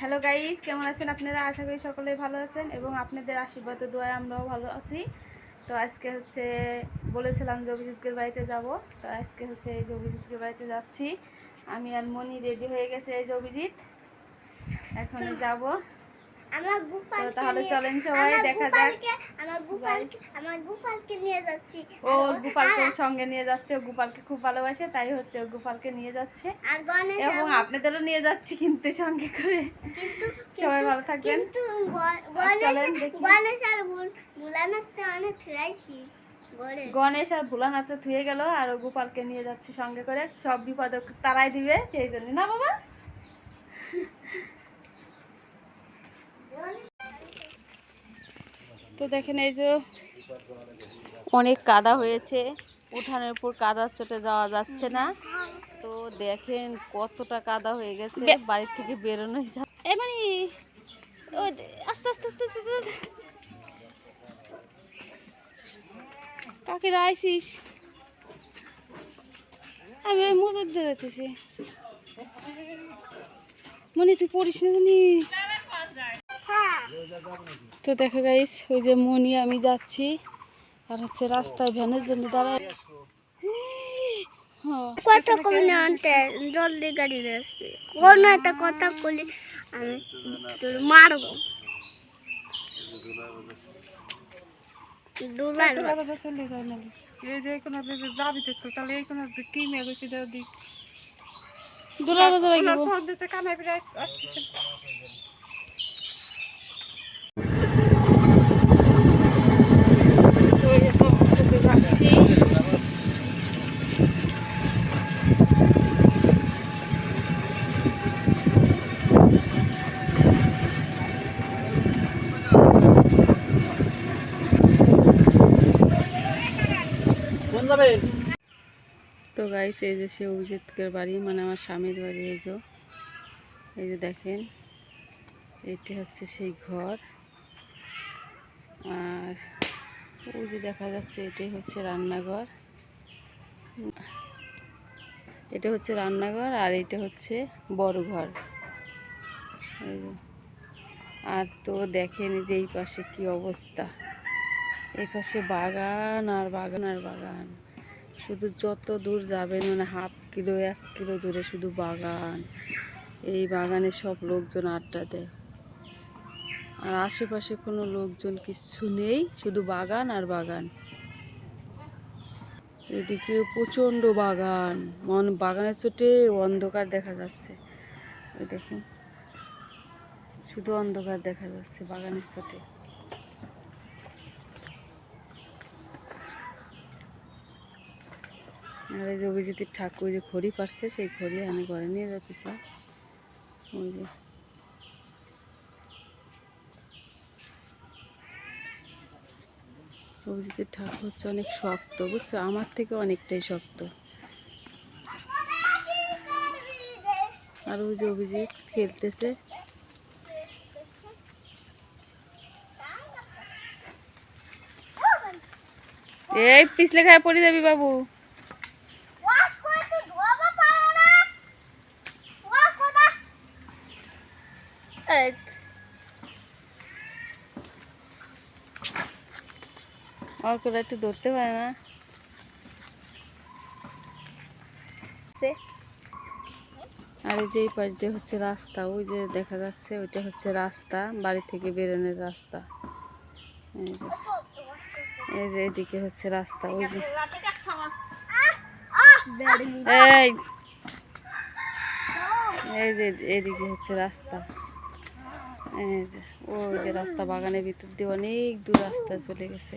Hello guys কেমন আছেন আপনারা? আশা করি সকলেই ভালো আছেন এবং আপনাদের আশীর্বাদ দোয়ায় আমরাও ভালো আছি। তো আজকে হচ্ছে বলেছিলাম যে অভিজিৎকের বাড়িতে যাব। তো আজকে হচ্ছে এই যে অভিজিৎকের বাড়িতে যাচ্ছি। আমি আর মনি রেডি হয়ে গেছে, এই যে অভিজিৎ। এখন যাব। আমার তো গোপালকে তাহলে চলেন সবাই দেখা যাক। আমার গোপালকে আমার গোপালকে নিয়ে যাচ্ছি। ও গোপালকে সঙ্গে নিয়ে যাচ্ছে ও গোপালকে খুব ভালোবাসে তাই হচ্ছে ও গোপালকে নিয়ে যাচ্ছে। আর গণেশ এবং আপনাদেরও নিয়ে যাচ্ছি কিন্তু সঙ্গে করে। কিন্তু সবাই ভালো থাকবেন। কিন্তু গণেশ গণেশ আর বুল বুলানাতে অনেক গণেশ আর থুয়ে গেল আর ও গোপালকে নিয়ে যাচ্ছে সঙ্গে করে। সব বিপদ তারাই দিবে সেই জন্য। না বাবা? তো দেখেন এই যে অনেক কাদা হয়েছে। উঠানের উপর কাদার চটে যাওয়া যাচ্ছে না। তো দেখেন কতটা কাদা হয়ে গেছে। বাড়ির থেকে বেরোনোই যা মানে আস্তে আস্তে আস্তে আস্তে আস্তে। কাকিরা আইসিস আমি ওই মজুর দিয়ে যেতেছি মনি তুই পড়িস না তো দেখো গাইস ওই যে মনি আমি যাচ্ছি। আর হচ্ছে রাস্তায় ভ্যানের জন্য দাঁড়ায়। হ্যাঁ, কত আনতে জলদি গাড়ি আসবে। কোন একটা কথা বলি আমি তোর মারবো। দুলার তোরা চলে যাও নাকি? এই যে কোনো যাবি তো তাহলে এই কোনো কি মেয়ে গেছি দিক দোলার কামাই ফিরে আসতেছে তো এই যে টমটমে যাচ্ছি তো গাইস এই যে সে অভিজিৎকের বাড়ি মানে আমার স্বামীর বাড়ি, এই যে। এই যে দেখেন, এটি হচ্ছে সেই ঘর। আর ওই যে দেখা যাচ্ছে এটাই হচ্ছে রান্নাঘর। এটা হচ্ছে রান্নাঘর, আর এটা হচ্ছে বড় ঘর। আর তো দেখেন যে এই পাশে কি অবস্থা। এই পাশে বাগান আর বাগান আর বাগান। শুধু যত দূর যাবেন মানে হাফ কিলো, এক কিলো দূরে শুধু বাগান। এই বাগানে সব লোকজন আড্ডা দেয়। আর আশেপাশে কোনো লোকজন কিচ্ছু নেই, শুধু বাগান আর বাগান। এদিকে প্রচণ্ড বাগান। মন বাগানের চোটে অন্ধকার দেখা যাচ্ছে। ওই দেখুন, শুধু অন্ধকার দেখা যাচ্ছে বাগানের চোটে আর এই যে ঠাকুর যে খড়ি পারছে সেই খড়ি আমি ঘরে নিয়ে যাচ্ছি ওই যে। অভিজিতের ঠাকুর হচ্ছে অনেক শক্ত, বুঝছ? আমার থেকে অনেকটাই শক্ত। আর ওই যে অভিজিৎ খেলতেছে। এই, পিছলে খায় পড়ে যাবি বাবু ওয়াশ করে তো ধোয়াবো পারে না ওয়াশ করে এই আর করে একটু ধরতে পারে না। আর এই যে এই পাশ দিয়ে হচ্ছে রাস্তা ওই যে দেখা যাচ্ছে ওইটা হচ্ছে রাস্তা বাড়ি থেকে বেরোনোর রাস্তা। এই যে এই যে এদিকে হচ্ছে রাস্তা ওই যে। এই এই যে এদিকে হচ্ছে রাস্তা। এই যে ওই যে রাস্তা বাগানের ভিতর দিয়ে অনেক দূর রাস্তা চলে গেছে।